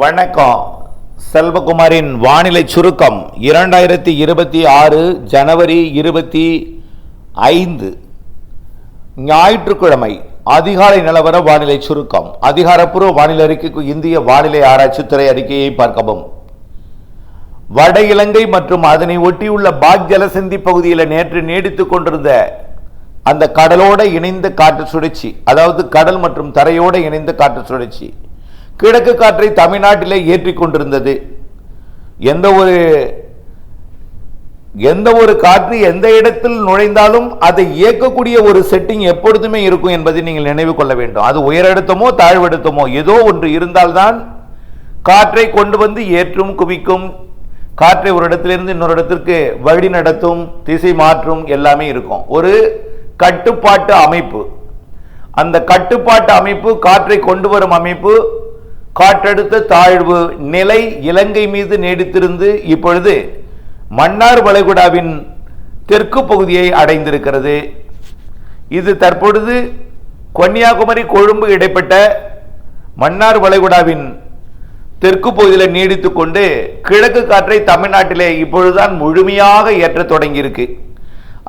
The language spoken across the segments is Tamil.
வணக்கம். செல்வகுமாரின் வானிலை சுருக்கம். இரண்டாயிரத்தி இருபத்தி ஆறு ஜனவரி இருபத்தி ஐந்து. ஞாயிற்றுக்கிழமை அதிகாலை நிலவர வானிலை சுருக்கம். அதிகாரப்பூர்வ வானிலை அறிக்கைக்கு இந்திய வானிலை ஆராய்ச்சித்துறை அறிக்கையை பார்க்கவும். வட இலங்கை மற்றும் அதனை ஒட்டியுள்ள பாக் ஜலசந்தி பகுதியில் நேற்று நீடித்துக் கொண்டிருந்த அந்த கடலோட இணைந்த காற்று சுழற்சி அதாவது கடல் மற்றும் தரையோடு இணைந்த காற்று சுழற்சி கிழக்கு காற்றை தமிழ்நாட்டிலே ஏற்றி கொண்டிருந்தது. எந்த ஒரு எந்த ஒரு காற்று எந்த இடத்தில் நுழைந்தாலும் அதை இயக்கக்கூடிய ஒரு செட்டிங் எப்பொழுதுமே இருக்கும் என்பதை நீங்கள் நினைவு கொள்ள வேண்டும். அது உயரழுத்தமோ தாழ்வெடுத்தமோ ஏதோ ஒன்று இருந்தால்தான் காற்றை கொண்டு வந்து ஏற்றும் குவிக்கும் காற்றை ஒரு இடத்திலிருந்து இன்னொரு இடத்திற்கு வழி நடத்தும் திசை மாற்றும் எல்லாமே இருக்கும். ஒரு கட்டுப்பாட்டு அமைப்பு. அந்த கட்டுப்பாட்டு அமைப்பு காற்றை கொண்டு வரும் அமைப்பு காற்றழுத்த தாழ்வு நிலை இலங்கை மீது நீடித்திருந்து இப்பொழுது மன்னார் வளைகுடாவின் தெற்கு பகுதியை அடைந்திருக்கிறது. இது தற்பொழுது கன்னியாகுமரி கொழும்பு இடைப்பட்ட மன்னார் வளைகுடாவின் தெற்கு பகுதியில் நீடித்துக்கொண்டு கிழக்கு காற்றை தமிழ்நாட்டிலே இப்பொழுதுதான் முழுமையாக ஏற்ற தொடங்கியிருக்கு.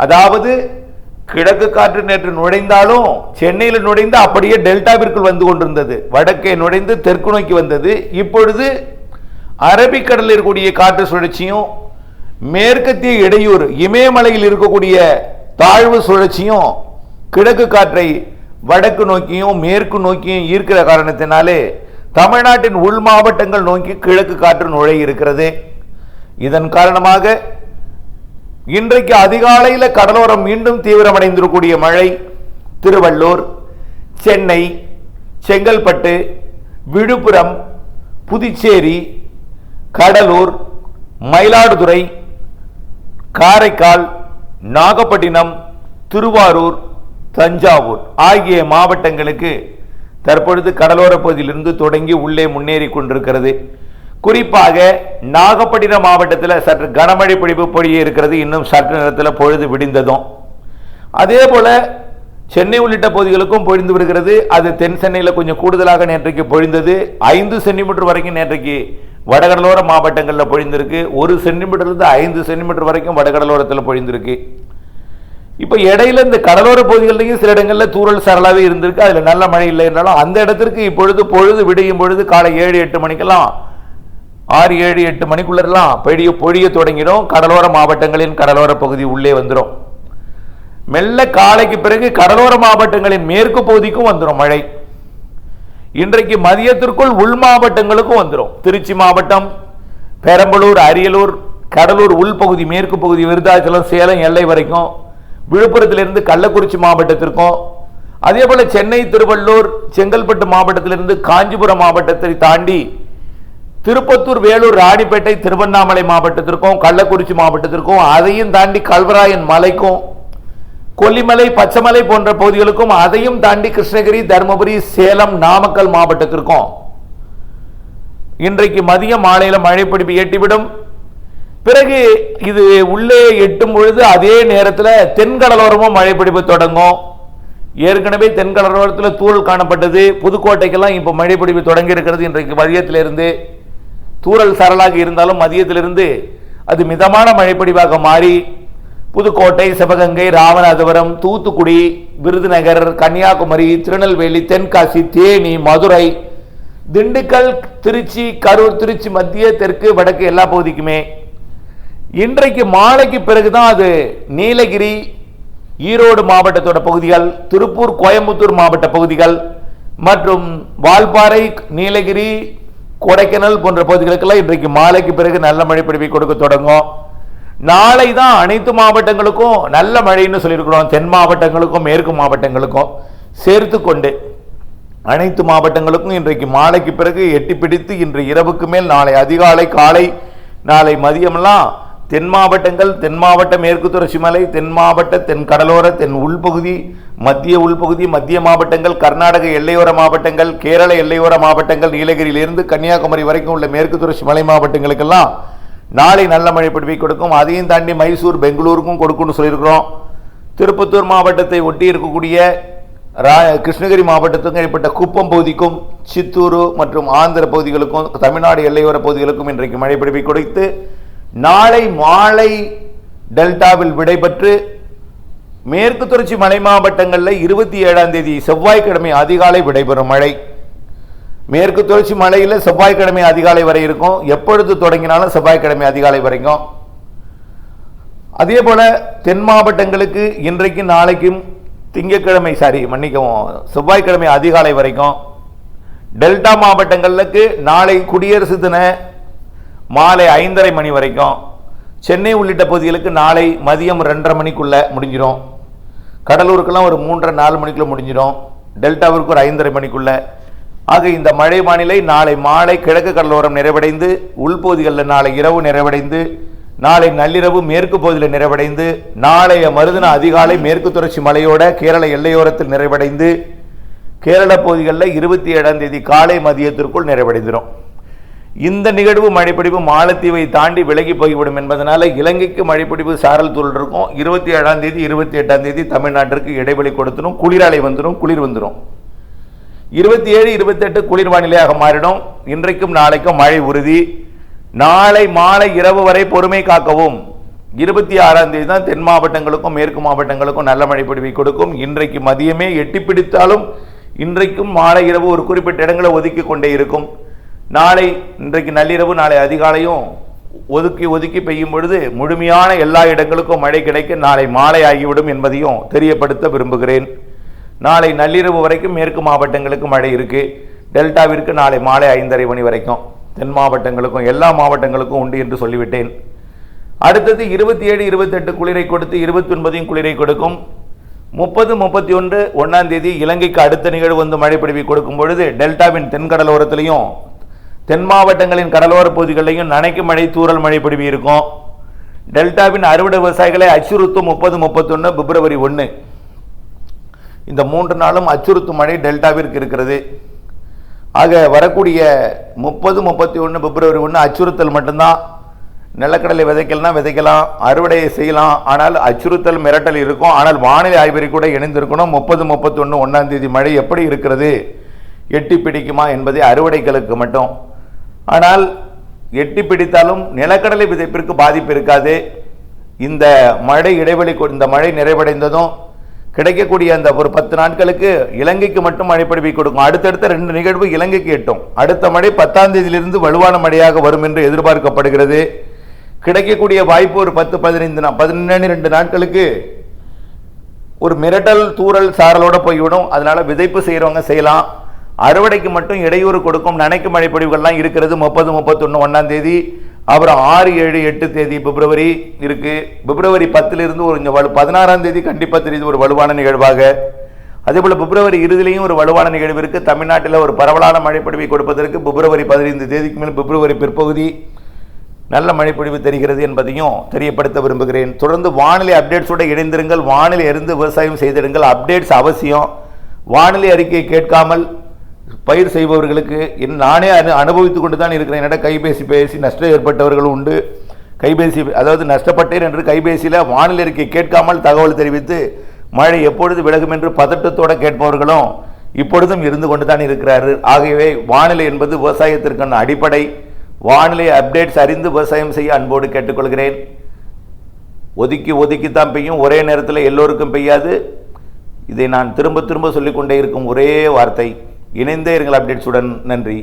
அதாவது கிழக்கு காற்று நேற்று நுழைந்தாலும் சென்னையில் நுழைந்து அப்படியே டெல்டாவிற்குள் வந்து கொண்டிருந்தது. வடக்கே நுழைந்து தெற்கு நோக்கி வந்தது. இப்பொழுது அரபிக்கடலில் இருக்கக்கூடிய காற்று சுழற்சியும் மேற்கத்திய இடையூறு இமயமலையில் இருக்கக்கூடிய தாழ்வு சுழற்சியும் கிழக்கு காற்றை வடக்கு நோக்கியும் மேற்கு நோக்கியும் ஈர்க்கிற காரணத்தினாலே தமிழ்நாட்டின் உள் மாவட்டங்கள் நோக்கி கிழக்கு காற்று நுழைய இருக்கிறது இதன் காரணமாக இன்றைக்கு அதிகாலையில் கடலோரம் மீண்டும் தீவிரமடைந்திருக்கூடிய மழை திருவள்ளூர் சென்னை செங்கல்பட்டு விழுப்புரம் புதுச்சேரி கடலூர் மயிலாடுதுறை காரைக்கால் நாகப்பட்டினம் திருவாரூர் தஞ்சாவூர் ஆகிய மாவட்டங்களுக்கு தற்பொழுது கடலோர பகுதியிலிருந்து தொடங்கி உள்ளே முன்னேறி கொண்டிருக்கிறது. குறிப்பாக நாகப்பட்டினம் மாவட்டத்தில் சற்று கனமழை பொழிவு பொழிய இருக்கிறது. இன்னும் சற்று நேரத்தில் பொழுது விடிந்ததும். அதே போல் சென்னை உள்ளிட்ட பகுதிகளுக்கும் பொழிந்து வருகிறது. அது தென் சென்னையில் கொஞ்சம் கூடுதலாக நேற்றைக்கு பொழிந்தது. ஐந்து சென்டிமீட்டர் வரைக்கும் நேற்றைக்கு வடகடலோர மாவட்டங்களில் பொழிந்திருக்கு. ஒரு சென்டிமீட்டர்லேருந்து ஐந்து சென்டிமீட்டர் வரைக்கும் வடகடலோரத்தில் பொழிந்திருக்கு. இப்போ இடையில இந்த கடலோர பகுதிகளிலையும் சில இடங்களில் தூறல் சரளாகவே இருந்திருக்கு. அதில் நல்ல மழை இல்லை என்றாலும் அந்த இடத்திற்கு இப்பொழுது பொழுது விடியும் பொழுது காலை ஏழு எட்டு மணிக்கெல்லாம் ஆறு ஏழு எட்டு மணிக்குள்ளெல்லாம் பொழிய பொழிய தொடங்கிடும். கடலோர மாவட்டங்களின் கடலோர பகுதி உள்ளே வந்துடும். மெல்ல காலைக்கு பிறகு கடலோர மாவட்டங்களின் மேற்கு பகுதிக்கும் வந்துடும் மழை. இன்றைக்கு மதியத்திற்குள் உள் மாவட்டங்களுக்கும் வந்துடும். திருச்சி மாவட்டம் பெரம்பலூர் அரியலூர் கடலூர் உள்பகுதி மேற்கு பகுதி விருதாச்சலம் சேலம் எல்லை வரைக்கும் விழுப்புரத்திலிருந்து கள்ளக்குறிச்சி மாவட்டத்திற்கும் அதே போல சென்னை திருவள்ளூர் செங்கல்பட்டு மாவட்டத்திலிருந்து காஞ்சிபுரம் மாவட்டத்தை தாண்டி திருப்பத்தூர் வேலூர் ராணிப்பேட்டை திருவண்ணாமலை மாவட்டத்திற்கும் கள்ளக்குறிச்சி மாவட்டத்திற்கும் அதையும் தாண்டி கல்வராயன் மலைக்கும் கொல்லிமலை பச்சைமலை போன்ற பகுதிகளுக்கும் அதையும் தாண்டி கிருஷ்ணகிரி தருமபுரி சேலம் நாமக்கல் மாவட்டத்திற்கும். இன்றைக்கு மதியம் மாலையில் மழை பிடிப்பு எட்டிவிடும். பிறகு இது உள்ளே எட்டும் பொழுது அதே நேரத்தில் தென்கடலோரமும் மழை பிடிப்பு தொடங்கும். ஏற்கனவே தென்கடலோரத்தில் தூள் காணப்பட்டது. புதுக்கோட்டைக்கெல்லாம் இப்போ மழை பிடிப்பு தொடங்கி இருக்கிறது இன்றைக்கு மதியத்திலிருந்து. தூறல் சரளாக இருந்தாலும் மதியத்திலிருந்து அது மிதமான மழைப்படிவாக மாறி புதுக்கோட்டை சிவகங்கை ராமநாதபுரம் தூத்துக்குடி விருதுநகர் கன்னியாகுமரி திருநெல்வேலி தென்காசி தேனி மதுரை திண்டுக்கல் திருச்சி கரூர் திருச்சி மத்திய தெற்கு வடக்கு எல்லா பகுதிக்குமே. இன்றைக்கு மாலைக்கு பிறகுதான் அது நீலகிரி ஈரோடு மாவட்டத்தோட பகுதிகள் திருப்பூர் கோயம்புத்தூர் மாவட்ட பகுதிகள் மற்றும் வால்பாறை நீலகிரி கொடைக்கானல் போன்ற பகுதிகளுக்கெல்லாம் இன்றைக்கு மாலைக்கு பிறகு நல்ல மழை பிடிவை கொடுக்க தொடங்கும். நாளை தான் அனைத்து மாவட்டங்களுக்கும் நல்ல மழைன்னு சொல்லியிருக்கிறோம். தென் மாவட்டங்களுக்கும் மேற்கு மாவட்டங்களுக்கும் சேர்த்து கொண்டு அனைத்து மாவட்டங்களுக்கும் இன்றைக்கு மாலைக்கு பிறகு எட்டி பிடித்து இன்று இரவுக்கு மேல் நாளை அதிகாலை காலை நாளை மதியமெல்லாம் தென் மாவட்டங்கள் தென் மாவட்ட மேற்கு தொடர்ச்சி மலை தென் மாவட்ட தென் கடலோர தென் உள்பகுதி மத்திய உள்பகுதி மத்திய மாவட்டங்கள் கர்நாடக எல்லையோர மாவட்டங்கள் கேரள எல்லையோர மாவட்டங்கள் நீலகிரியிலிருந்து கன்னியாகுமரி வரைக்கும் உள்ள மேற்கு தொடர்ச்சி மலை மாவட்டங்களுக்கெல்லாம் நாளை நல்ல மழை பிடிப்பை கொடுக்கும். அதையும் தாண்டி மைசூர் பெங்களூருக்கும் கொடுக்கும்னு சொல்லியிருக்கிறோம். திருப்பத்தூர் மாவட்டத்தை ஒட்டி இருக்கக்கூடிய ரா- கிருஷ்ணகிரி மாவட்டத்துக்கும் இடைப்பட்ட குப்பம் பகுதிக்கும் சித்தூர் மற்றும் ஆந்திர பகுதிகளுக்கும் தமிழ்நாடு எல்லையோர பகுதிகளுக்கும் இன்றைக்கு மழை பிடிப்பை கொடுத்து நாளை மாலை டெல்டாவில் விடைபெற்று மேற்கு தொடர்ச்சி மலை மாவட்டங்களில் இருபத்தி ஏழாம் தேதி செவ்வாய்க்கிழமை அதிகாலை விடைபெறும் மழை. மேற்கு தொடர்ச்சி மலையில் செவ்வாய்க்கிழமை அதிகாலை வரை இருக்கும். எப்பொழுது தொடங்கினாலும் செவ்வாய்க்கிழமை அதிகாலை வரைக்கும். அதே போல தென் மாவட்டங்களுக்கு இன்றைக்கும் நாளைக்கும் திங்கட்கிழமை சாரி மன்னிக்கவும் செவ்வாய்க்கிழமை அதிகாலை வரைக்கும். டெல்டா மாவட்டங்களுக்கு நாளை குடியரசு தின மாலை ஐந்தரை மணி வரைக்கும். சென்னை உள்ளிட்ட பகுதிகளுக்கு நாளை மதியம் ரெண்டரை மணிக்குள்ளே முடிஞ்சிடும். கடலூருக்கெல்லாம் ஒரு மூன்றரை நாலு மணிக்குள்ளே முடிஞ்சிடும். டெல்டாவிற்கு ஒரு ஐந்தரை மணிக்குள்ளே. ஆக இந்த மழை வானிலை நாளை மாலை கிழக்கு கடலோரம் நிறைவடைந்து உள்பகுதிகளில் நாளை இரவு நிறைவடைந்து நாளை நள்ளிரவு மேற்கு பகுதியில் நிறைவடைந்து நாளைய மருதின அதிகாலை மேற்கு தொடர்ச்சி மலையோட கேரள எல்லையோரத்தில் நிறைவடைந்து கேரள பகுதிகளில் இருபத்தி ஏழாம் தேதி காலை மதியத்திற்குள் நிறைவடைந்துடும் இந்த நிகழ்வு மழைப்பிடிப்பு மாலத்தீவை தாண்டி விலகி போய்விடும் என்பதனால இலங்கைக்கு மழைப்பிடிப்பு சாரல் தூள் இருக்கும். இருபத்தி ஏழாம் தேதி இருபத்தி எட்டாம் தேதி தமிழ்நாட்டிற்கு இடைவெளி கொடுத்துடும் குளிராலை வந்துடும் குளிர் வந்துடும் இருபத்தி ஏழு இருபத்தெட்டு குளிர் வானிலையாக மாறிடும். இன்றைக்கும் நாளைக்கும் மழை உறுதி. நாளை மாலை இரவு வரை பொறுமை காக்கவும். இருபத்தி ஆறாம் தேதி தான் தென் மாவட்டங்களுக்கும் மேற்கு மாவட்டங்களுக்கும் நல்ல மழை பொழிவை கொடுக்கும். இன்றைக்கு மதியமே எட்டி பிடித்தாலும் இன்றைக்கும் மாலை இரவு ஒரு குறிப்பிட்ட இடங்களை ஒதுக்கி கொண்டே இருக்கும். நாளை இன்றைக்கு நள்ளிரவு நாளை அதிகாலையும் ஒதுக்கி ஒதுக்கி பெய்யும் பொழுது முழுமையான எல்லா இடங்களுக்கும் மழை கிடைக்க நாளை மாலை ஆகிவிடும் என்பதையும் தெரியப்படுத்த விரும்புகிறேன். நாளை நள்ளிரவு வரைக்கும் மேற்கு மாவட்டங்களுக்கு மழை இருக்குது டெல்டாவிற்கு நாளை மாலை ஐந்தரை மணி வரைக்கும். தென் மாவட்டங்களுக்கும் எல்லா மாவட்டங்களுக்கும் உண்டு என்று சொல்லிவிட்டேன். அடுத்தது இருபத்தி ஏழு இருபத்தெட்டு குளிரை கொடுத்து இருபத்தி ஒன்பதையும் குளிரை கொடுக்கும். முப்பது முப்பத்தி ஒன்று ஒன்றாம் தேதி இலங்கைக்கு அடுத்த நிகழ்வு வந்து மழை பிடிவி கொடுக்கும் பொழுது டெல்டாவின் தென்கடலோரத்திலையும் தென் மாவட்டங்களின் கடலோர பகுதிகளிலையும் நனைக்கும் மழை தூரல் மழை பிடிவி இருக்கும். டெல்டாவின் அறுவடை விவசாயிகளை அச்சுறுத்தும் முப்பது முப்பத்தொன்று பிப்ரவரி ஒன்று இந்த மூன்று நாளும் அச்சுறுத்தும் மழை டெல்டாவிற்கு இருக்கிறது. ஆக வரக்கூடிய முப்பது முப்பத்தி ஒன்று பிப்ரவரி ஒன்று அச்சுறுத்தல் மட்டும்தான். நிலக்கடலை விதைக்கலாம் விதைக்கலாம் அறுவடை செய்யலாம். ஆனால் அச்சுறுத்தல் மிரட்டல் இருக்கும். ஆனால் வானிலை ஆய்வறி கூட இணைந்திருக்கணும். முப்பது முப்பத்தி ஒன்று ஒன்றாம் தேதி மழை எப்படி இருக்கிறது? எட்டி பிடிக்குமா என்பதை அறுவடைகளுக்கு மட்டும் ஆனால் எட்டி பிடித்தாலும் நிலக்கடலை விதைப்பிற்கு பாதிப்பு இருக்காது. இந்த மழை இடைவெளி இந்த மழை நிறைவடைந்ததும் கிடைக்கக்கூடிய அந்த ஒரு பத்து நாட்களுக்கு இலங்கைக்கு மட்டும் மழை கொடுக்கும். அடுத்தடுத்த ரெண்டு நிகழ்வு இலங்கைக்கு எட்டும். அடுத்த மழை பத்தாம் தேதியிலிருந்து வலுவான மழையாக வரும் என்று எதிர்பார்க்கப்படுகிறது. கிடைக்கக்கூடிய வாய்ப்பு ஒரு பத்து பதினைந்து நா- பதினெண்டு ரெண்டு நாட்களுக்கு ஒரு மிரட்டல் தூறல் சாரலோட போய்விடும். அதனால விதைப்பு செய்கிறவங்க செய்யலாம். அறுவடைக்கு மட்டும் இடையூறு கொடுக்கும் நினைக்கும் மழைப்பொழிவுகள்லாம் இருக்கிறது. முப்பது முப்பத்தொன்று ஒன்றாம் தேதி அப்புறம் ஆறு ஏழு எட்டு தேதி பிப்ரவரி இருக்கு. பிப்ரவரி பத்திலிருந்து ஒரு இங்க வலு பதினாறாம் தேதி கண்டிப்பாக தெரியுது ஒரு வலுவான நிகழ்வாக. அதேபோல் பிப்ரவரி இறுதியிலையும் ஒரு வலுவான நிகழ்வு இருக்குது தமிழ்நாட்டில் ஒரு பரவலான மழைப்பொழிவை கொடுப்பதற்கு பிப்ரவரி பதினைந்து தேதிக்கு மேல் பிப்ரவரி பிற்பகுதி நல்ல மழைப்பொழிவு தெரிகிறது என்பதையும் தெரியப்படுத்த விரும்புகிறேன். தொடர்ந்து வானிலை அப்டேட்ஸோட இணைந்திருங்கள். வானிலை இருந்து விவசாயம் செய்திடுங்கள். அப்டேட்ஸ் அவசியம். வானிலை அறிக்கையை கேட்காமல் பயிர் செய்பவர்களுக்கு என் நானே அனு அனுபவித்து கொண்டு தான் இருக்கிறேன். என்னிடம் கைபேசி பேசி நஷ்டம் ஏற்பட்டவர்களும் உண்டு. கைபேசி அதாவது நஷ்டப்பட்டேன் என்று கைபேசியில் வானிலை கேட்காமல் தகவல் தெரிவித்து மழை எப்பொழுது விலகும் என்று பதட்டத்தோடு கேட்பவர்களும் இப்பொழுதும் இருந்து கொண்டு தான் இருக்கிறார்கள். ஆகவே வானிலை என்பது விவசாயத்திற்கான அடிப்படை. வானிலை அப்டேட்ஸ் அறிந்து விவசாயம் செய்ய அன்போடு கேட்டுக்கொள்கிறேன். ஒதுக்கி ஒதுக்கித்தான் பெய்யும். ஒரே நேரத்தில் எல்லோருக்கும் பெய்யாது. இதை நான் திரும்ப திரும்ப சொல்லிக்கொண்டே இருக்கும் ஒரே வார்த்தை. இணைந்தே இருங்கள் அப்டேட்ஸுடன் நன்றி.